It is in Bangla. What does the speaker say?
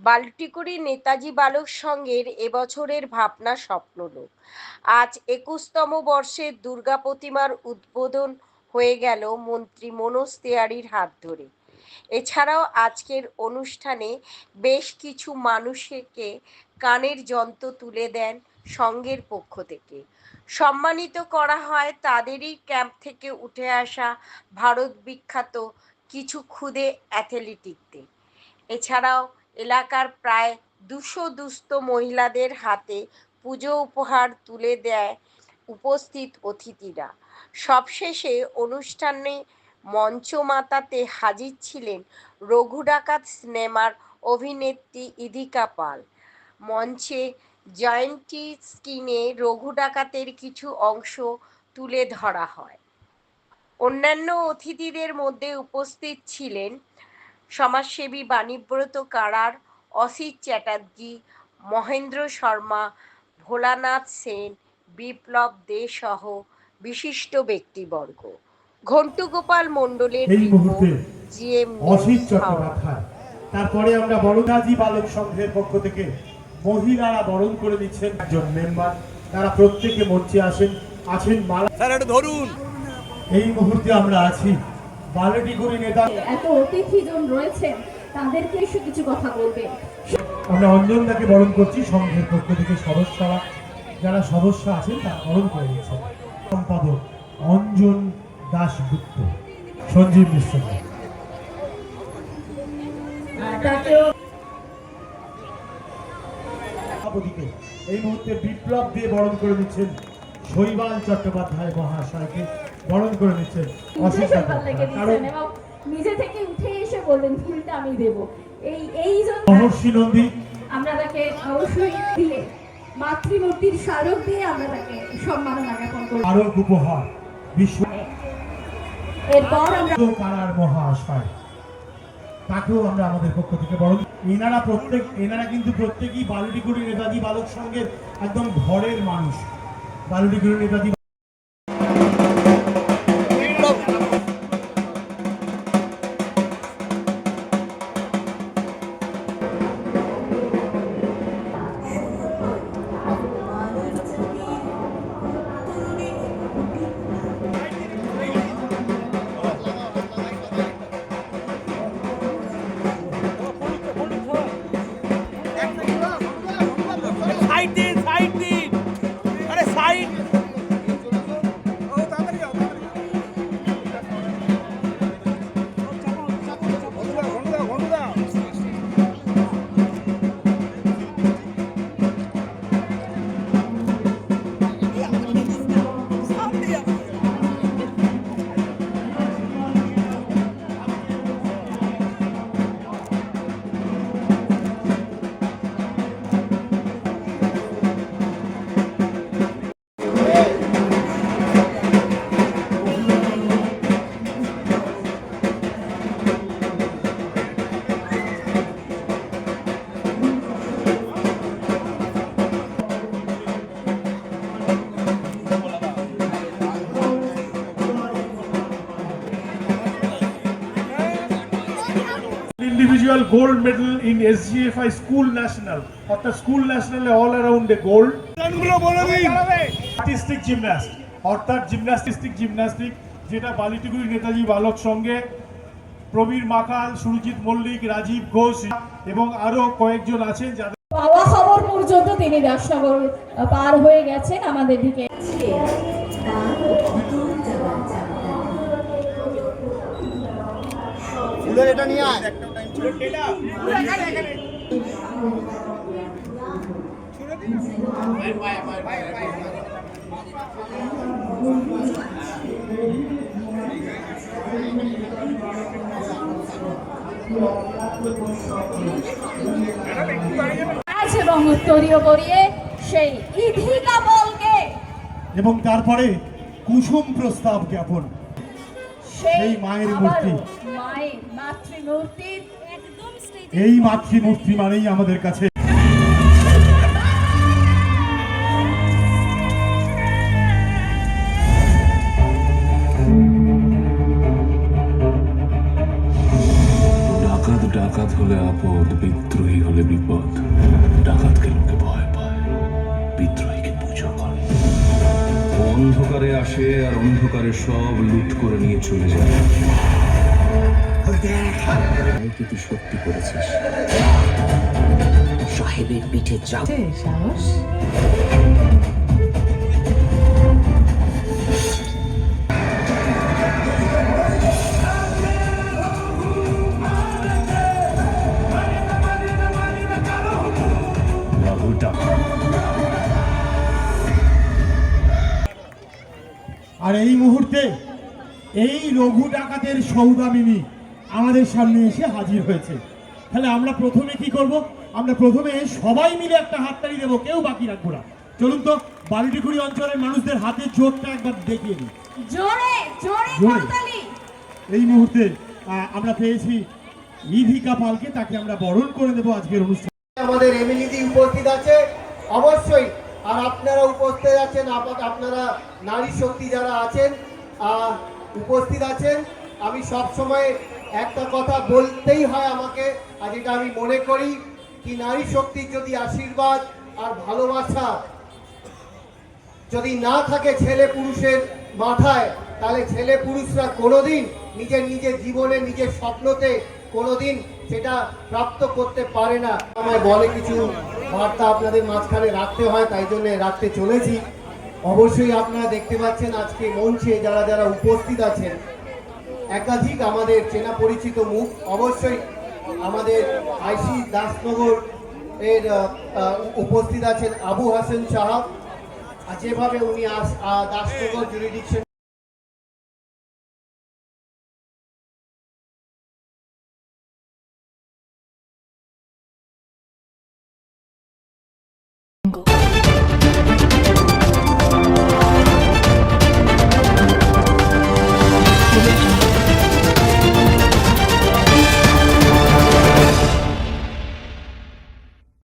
বাল্টিকুড়ি নেতাজি বালক সংঘের এবছরের ভাবনা স্বপ্নলোক আজ একুশতম বর্ষের দুর্গা প্রতিমার উদ্বোধন হয়ে গেল মন্ত্রী মনোজ তেওয়ারির হাত ধরে। এছাড়াও আজকের অনুষ্ঠানে বেশ কিছু মানুষকে কানের যন্ত্র তুলে দেন সংঘের পক্ষ থেকে। সম্মানিত করা হয় তাদেরই ক্যাম্প থেকে উঠে আসা ভারত বিখ্যাত কিছু ক্ষুদে অ্যাথলেটিকদের। এছাড়াও এলাকার প্রায় দুশো দুস্থ মহিলাদের হাতে পুজো উপহার তুলে দেয় উপস্থিত অতিথিরা। সবশেষে অনুষ্ঠানে মঞ্চমাতাতে হাজির ছিলেন রঘু ডাকাত সিনেমার অভিনেত্রী ইদিকা পাল। মঞ্চে জয়ন্তী স্ক্রিনে রঘু ডাকাতের কিছু অংশ তুলে ধরা হয়। অন্যান্য অতিথিদের মধ্যে উপস্থিত ছিলেন সমাজসেবী বাণীব্রত কারার অসিত চ্যাটার্জি মহেন্দ্র শর্মা ভোলানাথ সেন বিপ্লব দে সহ বিশিষ্ট ব্যক্তিবর্গ। ঘন্টু গোপাল মণ্ডলের এই মুহূর্তে অসিত চট্টোপাধ্যায়। তারপরে আমরা বড়দাজি বালক সংঘের পক্ষ থেকে মহিলারা বরণ করে নিচ্ছেন একজন মেম্বার। তারা প্রত্যেকে মঞ্চে আসেন আছেন মালা। ধরুন। এই মুহূর্তে আমরা আছি বালটিগুড়ি নেতা এত অতিথিজন রয়েছেন তাদেরকে এসে কিছু কথা বলবেন আমরা অঞ্জনদাকে বরণ করছি সংঘের পক্ষ থেকে সদস্যরা। যারা সদস্য আছেন তারা বরণ করে নিচ্ছেন সম্পাদক অঞ্জন সঞ্জীব মিশ্র। এই মুহূর্তে বিপ্লব দিয়ে বরণ করে নিচ্ছেন শৈবাল চট্টোপাধ্যায় মহাশয়কে। বরণ করে নিচ্ছেন অসিত নিজে থেকে উঠে এসে বললেন ফুলটা আমি দেব। এই এই জন্য মহর্ষি নন্দী। আমরা তাকে অবশ্যই দিয়ে মাতৃমূর্তির স্মারক দিয়ে আমরা তাকে সম্মাননা জ্ঞাপন করব। আরোগ উপহার বিশ্ব এরপর আমরা কারার মহাশয় তাকেও আমরা আমাদের পক্ষ থেকে বরণ এনারা প্রত্যেক এনারা কিন্তু প্রত্যেকেই বালুটিগুড়ি নেতাজি বালক সঙ্গে একদম ঘরের মানুষ। Balutiguri Netaji individual gold medal in SGFI school national অর্থাৎ school ন্যাশনালে all around a gold artistic gymnast অর্থাৎ জিমন্যাস্টিক জিমন্যাস্টিক যেটা বালিটিগুড়ি নেতাজি বালক সঙ্গে প্রবীর মাকাল সুরজিৎ মল্লিক রাজীব ঘোষ এবং আরও কয়েকজন আছেন যাদের পাওয়া খবর পর্যন্ত তিনি রাজনগর পার হয়ে গেছেন আমাদের দিকে। এটা নিয়ে এবং উত্তরীয় করিয়ে সেই ইধিকা বলকে এবং তারপরে কুসুম প্রস্তাব জ্ঞাপন সেই মায়ের মূর্তি। মায়ের মাতৃমূর্তির এই মাতৃমূর্তি মানেই আমাদের কাছে। ডাকাত ডাকাত হলে আপদ, বিদ্রোহী হলে বিপদ। ডাকাতকে লোকে ভয় পায়, বিদ্রোহীকে পুজো করে। অন্ধকারে আসে আর অন্ধকারে সব লুট করে নিয়ে চলে যায়। তুই সত্যি করেছিস? সাহেবের পিঠে চাপ। সাহস। আর এই মুহূর্তে এই রঘু ডাকাতের সৌদামিনী আমাদের সামনে এসে হাজির হয়েছে। তাহলে আমরা প্রথমে কি করব? আমরা প্রথমে সবাই মিলে একটা হাততালি দেবো কেউ বাকি রাখব না। চলুন তো বালুটিকুড়ি অঞ্চলের মানুষদের হাতের জোরটা একবার দেখিয়ে দিই। জোরে জোরে জোরে। করতালি এই মুহূর্তে আমরা পেয়েছি ইধিকা পালকে তাকে আমরা বরণ করে দেবো আজকের অনুষ্ঠান। আমাদের এমএলএদি উপস্থিত আছে অবশ্যই। আর আপনারা উপস্থিত আছেন আপাত- আপনারা নারী শক্তি যারা আছেন আহ, উপস্থিত আছেন আমি সব সময় একটা কথা বলতেই হয় আমাকে, আর যেটা আমি মনে করি কি নারী শক্তির যদি আশীর্বাদ আর ভালোবাসা যদি না থাকে ছেলে পুরুষের মাথায়, তাহলে ছেলে পুরুষরা কোনোদিন নিজের নিজের জীবনে, নিজের স্বপ্নতে কোনোদিন সেটা প্রাপ্ত করতে পারে না। আমায় বলে কিছু বার্তা আপনাদের মাঝখানে রাখতে হয়, তাই জন্য রাখতে চলেছি। অবশ্যই আপনারা দেখতে পাচ্ছেন আজকে মঞ্চে যারা যারা উপস্থিত আছেন একাধিক আমাদের চেনা পরিচিত মুখ, অবশ্যই আমাদের আইসি দাসনগর এর উপস্থিত আছেন আবু হাসান সাহাব যেভাবে উনি দাসনগর জুরিডিকশন